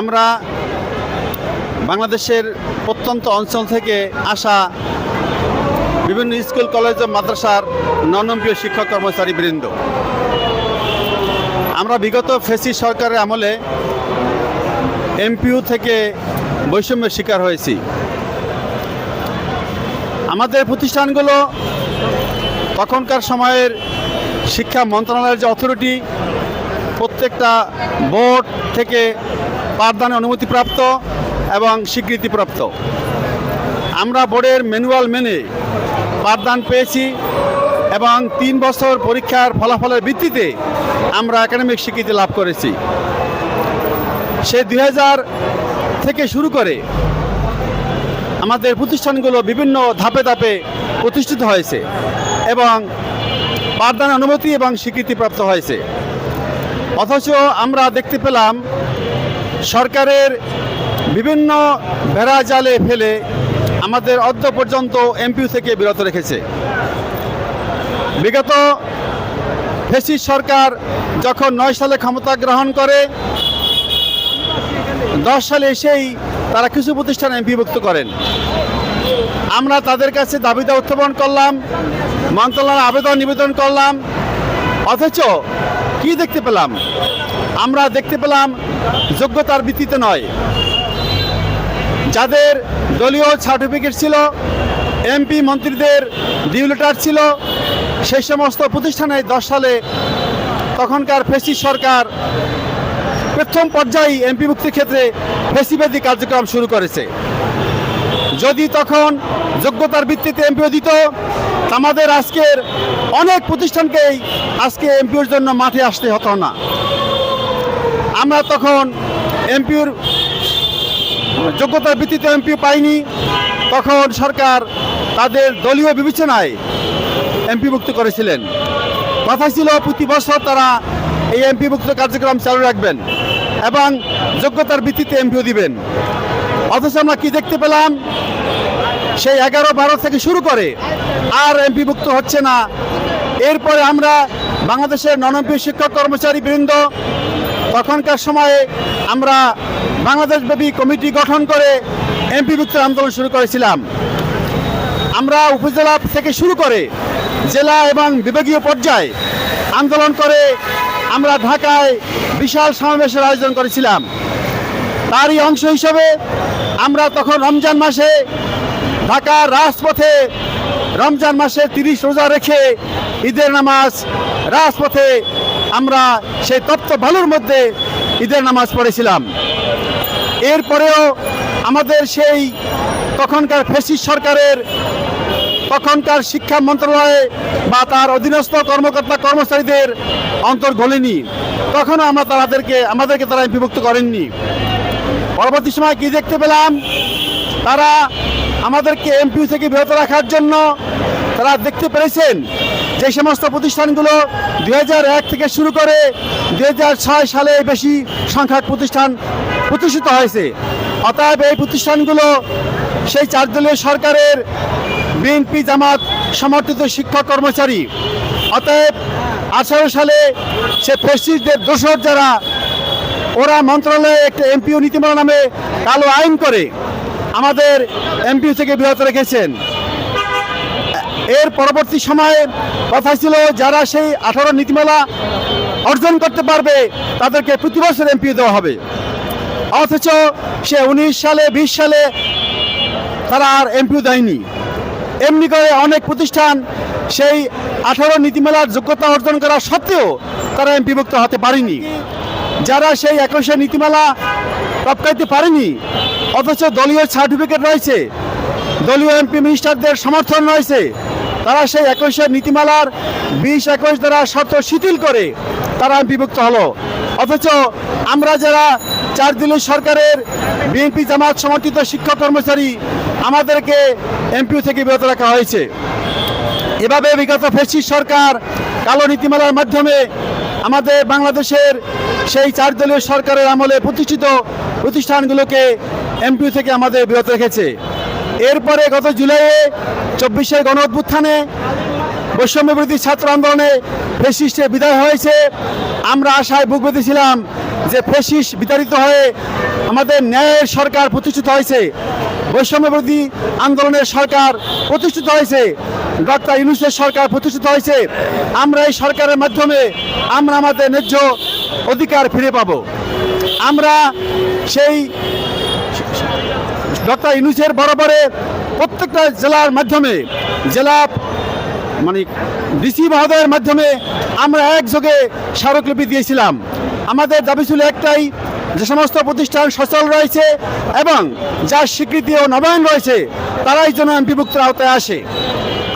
আমরা বাংলাদেশের প্রত্যন্ত অঞ্চল থেকে আসা বিভিন্ন স্কুল, কলেজ ও মাদ্রাসার ননম্বীয় শিক্ষক কর্মচারী বৃন্দ। আমরা বিগত ফেসি সরকারের আমলে এমপিইউ থেকে বৈষম্যের শিকার হয়েছি। আমাদের প্রতিষ্ঠানগুলো তখনকার সময়ের শিক্ষা মন্ত্রণালয়ের যে অথরিটি প্রত্যেকটা বোর্ড থেকে পাঠদানে অনুমতিপ্রাপ্ত এবং স্বীকৃতিপ্রাপ্ত। আমরা বোর্ডের ম্যানুয়াল মেনে পাঠদান পেয়েছি এবং তিন বছর পরীক্ষার ফলাফলের ভিত্তিতে আমরা একাডেমিক স্বীকৃতি লাভ করেছি। সে দু হাজার থেকে শুরু করে আমাদের প্রতিষ্ঠানগুলো বিভিন্ন ধাপে ধাপে প্রতিষ্ঠিত হয়েছে এবং পাঠদান অনুমতি এবং স্বীকৃতিপ্রাপ্ত হয়েছে। অথচ আমরা দেখতে পেলাম সরকারের বিভিন্ন বেড়া জালে ফেলে আমাদের অদ্য পর্যন্ত এমপিউ থেকে বিরত রেখেছে। বিগত ফেসিস সরকার যখন নয় সালে ক্ষমতা গ্রহণ করে, দশ সালে এসেই তারা কিছু প্রতিষ্ঠান এমপিভুক্ত করেন। আমরা তাদের কাছে দাবিদা উত্থাপন করলাম মন্ত্রণালয়ের আবেদন নিবেদন করলাম, অথচ কি দেখতে পেলাম? আমরা দেখতে পেলাম যোগ্যতার ভিত্তিতে নয়। যাদের দলীয় সার্টিফিকেট ছিল এমপি মন্ত্রীদের ডিউ লেটার ছিল, সেই সমস্ত প্রতিষ্ঠানে দশ সালে তখনকার ফেসি সরকার প্রথম পর্যায়ে এমপি মুক্তির ক্ষেত্রে ফেসিবাদী কার্যক্রম শুরু করেছে। যদি তখন যোগ্যতার ভিত্তিতে এমপিও দিত আমাদের আজকের অনেক প্রতিষ্ঠানকেই আজকে এমপিওর জন্য মাঠে আসতে হতো না। আমরা তখন এমপিওর যোগ্যতার ভিত্তিতে এমপি পাইনি। তখন সরকার তাদের দলীয় বিবেচনায় এমপি মুক্ত করেছিলেন। কথা ছিল, প্রতি বছর তারা এই এমপি মুক্ত কার্যক্রম চালু রাখবেন এবং যোগ্যতার ভিত্তিতে এমপিও দিবেন। অথচ আমরা কি দেখতে পেলাম? সেই এগারো বারো থেকে শুরু করে আর এমপি মুক্ত হচ্ছে না। এরপরে আমরা বাংলাদেশের ননম্পি শিক্ষক কর্মচারী বৃন্দ তখনকার সময়ে আমরা বাংলাদেশব্যাপী কমিটি গঠন করে এমপি মুক্তের আন্দোলন শুরু করেছিলাম। আমরা উপজেলা থেকে শুরু করে জেলা এবং বিভাগীয় পর্যায়ে আন্দোলন করে আমরা ঢাকায় বিশাল সমাবেশের আয়োজন করেছিলাম। তারই অংশ হিসেবে আমরা তখন রমজান মাসে ঢাকার রাজপথে রমজান মাসে তিরিশ রোজা রেখে ঈদের নামাজ রাজপথে আমরা সেই তপ্ত ভালোর মধ্যে ঈদের নামাজ পড়েছিলাম। এরপরেও আমাদের সেই তখনকার ফেসিস সরকারের, তখনকার শিক্ষা মন্ত্রণালয়ে বা তার অধীনস্থ কর্মকর্তা কর্মচারীদের অন্তর গলেনি। তখনও আমরা তাদেরকে, আমাদেরকে তারা বিভক্ত করেননি। পরবর্তী সময় কি দেখতে পেলাম? তারা আমাদেরকে এমপিউ থেকে বিরত রাখার জন্য তারা দেখতে পেরেছেন যে সমস্ত প্রতিষ্ঠানগুলো দু হাজার এক থেকে শুরু করে দু হাজার ছয় সালে বেশি সংখ্যক প্রতিষ্ঠান প্রতিষ্ঠিত হয়েছে। অতএব এই প্রতিষ্ঠানগুলো সেই চার দলীয় সরকারের বিএনপি জামাত সমর্থিত শিক্ষক কর্মচারী। অতএব আঠারো সালে সে ফেসিসদের দোষর যারা, ওরা মন্ত্রণালয়ে একটা এমপিও নীতিমালা নামে কালো আইন করে আমাদের এমপিও থেকে বিরত রেখেছেন। এর পরবর্তী সময়ে কথা ছিল যারা সেই আঠারো নীতিমালা অর্জন করতে পারবে, তাদেরকে প্রতি বছর এমপিও দেওয়া হবে। অথচ সে উনিশ সালে, বিশ সালে তারা আর এমপিও দেয়নি। এমনি করে অনেক প্রতিষ্ঠান সেই আঠারো নীতিমালার যোগ্যতা অর্জন করা সত্ত্বেও তারা এমপিভুক্ত হতে পারেনি। যারা সেই একুশে নীতিমালা টপকাইতে পারেনি, অথচ দলীয় সার্টিফিকেট রয়েছে, দলীয় এমপি মিনিস্টারদের সমর্থন রয়েছে তারা সেই একুশে নীতিমালার বিশ একুশ দ্বারা শর্ত শিথিল করে তারা বিভক্ত হলো। অথচ আমরা যারা চার দিনের সরকারের বিএনপি জামাত সমর্থিত শিক্ষক কর্মচারী, আমাদেরকে এমপিও থেকে বিরত রাখা হয়েছে। এভাবে বিগত ফেসিস সরকার কালো নীতিমালার মাধ্যমে আমাদের বাংলাদেশের সেই চার দলীয় সরকারের আমলে প্রতিষ্ঠিত প্রতিষ্ঠানগুলোকে এমপিও থেকে আমাদের বিরত রেখেছে। এরপরে গত জুলাইয়ে চব্বিশের গণ অভ্যুত্থানে বৈষম্য বিরোধী ছাত্র আন্দোলনে ফেসিস্টে বিদায় হয়েছে। আমরা আশায় বুক বেঁধেছিলাম যে ফেসিস বিতাড়িত হয়ে আমাদের ন্যায়ের সরকার প্রতিষ্ঠিত হয়েছে। বৈষম্যবিরোধী আন্দোলনের সরকার প্রতিষ্ঠিত হয়েছে। ডক্টর ইউনুসের সরকার প্রতিষ্ঠিত হয়েছে। আমরা এই সরকারের মাধ্যমে আমরা আমাদের ন্যায্য অধিকার ফিরে পাব। আমরা সেই ডক্টর ইউনুসের বরাবরে প্রত্যেকটা জেলার মাধ্যমে, জেলা মানে ডিসি মহোদয়ের মাধ্যমে আমরা একযোগে স্মারকলিপি দিয়েছিলাম। আমাদের দাবি ছিল একটাই, যে সমস্ত প্রতিষ্ঠান সচল রয়েছে এবং যার স্বীকৃতি ও নবায়ন রয়েছে, তারাই যেন এমপিভুক্তের আওতায় আসে।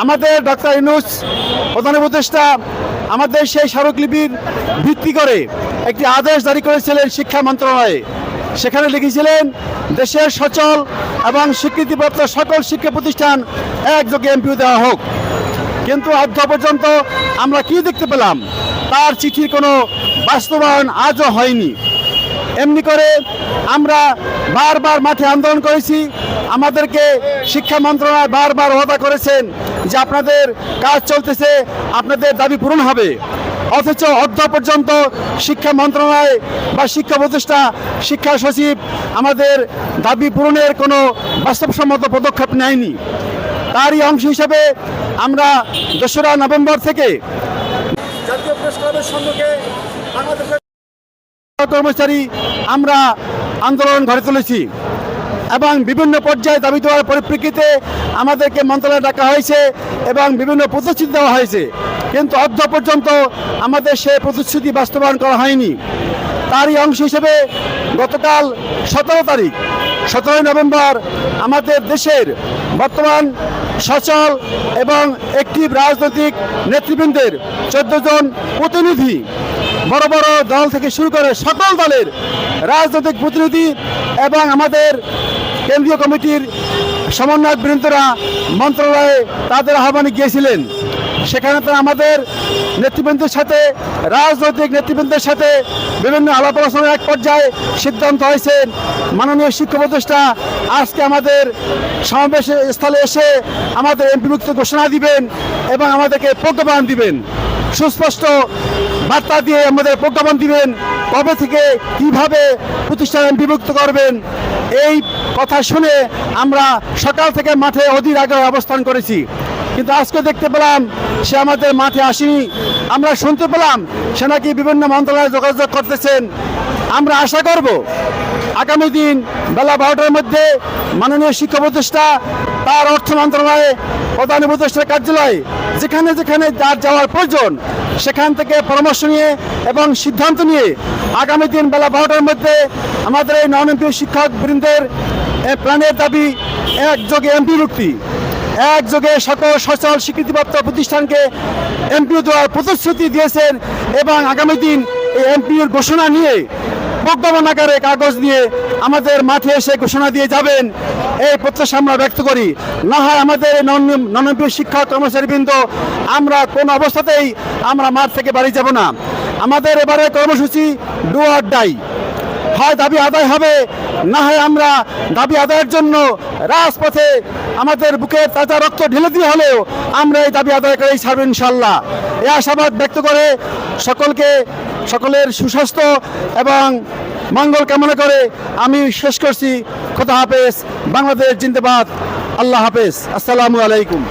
আমাদের ডক্টর ইনুস প্রধান উপদেষ্টা আমাদের সেই স্মারকলিপির ভিত্তি করে একটি আদেশ জারি করেছিলেন শিক্ষা মন্ত্রণালয়ে। সেখানে লিখেছিলেন, দেশের সচল এবং স্বীকৃতিপ্রাপ্ত সকল শিক্ষা প্রতিষ্ঠান একযোগে এমপিও দেওয়া হোক। কিন্তু অর্ধ পর্যন্ত আমরা কি দেখতে পেলাম? তার চিঠির কোনো বাস্তবায়ন আজও হয়নি। এমনি করে আমরা বারবার মাঠে আন্দোলন করেছি। আমাদেরকে শিক্ষা মন্ত্রণালয় বারবার ওয়াদা করেছেন যে আপনাদের কাজ চলতেছে, আপনাদের দাবি পূরণ হবে। অথচ অর্ধ পর্যন্ত শিক্ষা মন্ত্রণালয় বা শিক্ষা প্রতিষ্ঠা, শিক্ষা সচিব আমাদের দাবি পূরণের কোনো বাস্তবসম্মত পদক্ষেপ নেয়নি। তারই অংশ হিসেবে আমরা দোসরা নভেম্বর থেকে কর্মচারী আমরা আন্দোলন গড়ে তুলেছি। এবং বিভিন্ন পর্যায়ে দাবি দেওয়ার পরিপ্রেক্ষিতে আমাদেরকে মন্ত্রণালয়ে ডাকা হয়েছে এবং বিভিন্ন প্রতিশ্রুতি দেওয়া হয়েছে। কিন্তু অর্ধ পর্যন্ত আমাদের সে প্রতিশ্রুতি বাস্তবায়ন করা হয়নি। তারই অংশ হিসেবে গতকাল সতেরো তারিখ, সতেরোই নভেম্বর আমাদের দেশের বর্তমান সচল এবং একটি রাজনৈতিক নেতৃবৃন্দের চোদ্দ জন প্রতিনিধি বড় বড় দল থেকে শুরু করে সকল দলের রাজনৈতিক প্রতিনিধি এবং আমাদের কেন্দ্রীয় কমিটির সমন্বয়ক বৃন্দরা মন্ত্রণালয়ে তাদের আহ্বানে গিয়েছিলেন। সেখানে তো আমাদের নেতৃবৃন্দের সাথে, রাজনৈতিক নেতৃবৃন্দের সাথে বিভিন্ন আলাপ আলোচনার এক পর্যায়ে সিদ্ধান্ত হয়েছে। মাননীয় শিক্ষা উপদেষ্টা আজকে আমাদের সমাবেশ স্থলে এসে আমাদের এমপি এমপিভুক্ত ঘোষণা দিবেন এবং আমাদেরকে প্রজ্ঞাপন দিবেন। সুস্পষ্ট বার্তা দিয়ে আমাদের প্রজ্ঞাপন দিবেন। কবে থেকে কীভাবে প্রতিষ্ঠান বিভক্ত করবেন, এই কথা শুনে আমরা সকাল থেকে মাঠে অধীর আগে অবস্থান করেছি। কিন্তু আজকে দেখতে পেলাম সে আমাদের মাঠে আসেনি। আমরা শুনতে পেলাম সে নাকি বিভিন্ন মন্ত্রণালয়ে যোগাযোগ করতেছেন। আমরা আশা করব আগামী দিন বেলা বারোটার মধ্যে মাননীয় শিক্ষা প্রতিষ্ঠা তার অর্থ মন্ত্রণালয়ে প্রধান উপদেষ্টার কার্যালয়ে যেখানে যেখানে যার যাওয়ার প্রয়োজন, সেখান থেকে পরামর্শ নিয়ে এবং সিদ্ধান্ত নিয়ে আগামী দিন বেলা বারোটার মধ্যে আমাদের এই এমপি শিক্ষক বৃন্দের প্রাণের দাবি, একযোগে এমপি মুক্তি একযোগে সকল সচল স্বীকৃতিপ্রাপ্ত প্রতিষ্ঠানকে এমপিও দেওয়ার প্রতিশ্রুতি দিয়েছেন এবং আগামী দিন এই এমপিওর ঘোষণা নিয়ে প্রজ্ঞাপন আকারে কাগজ নিয়ে আমাদের মাঠে এসে ঘোষণা দিয়ে যাবেন। এই প্রত্যাশা আমরা ব্যক্ত করি। না হয় আমাদের ননম্পীয় শিক্ষক কর্মচারীবৃন্দ, আমরা কোন অবস্থাতেই আমরা মাঠ থেকে বাড়ি যাব না। আমাদের এবারে কর্মসূচি ডু আর ডাই হয় দাবি আদায় হবে, না হয় আমরা দাবি আদায়ের জন্য রাজপথে আমাদের বুকে তাজা রক্ত ঢেলে দিয়ে হলেও আমরা এই দাবি আদায় করেই ছাড়ব ইনশাল্লাহ এই আশাবাদ ব্যক্ত করে সকলকে, সকলের সুস্বাস্থ্য এবং মঙ্গল কামনা করে আমি শেষ করছি। খোদা হাফেজ। বাংলাদেশ জিন্দাবাদ। আল্লাহ হাফেজ। আসসালামু আলাইকুম।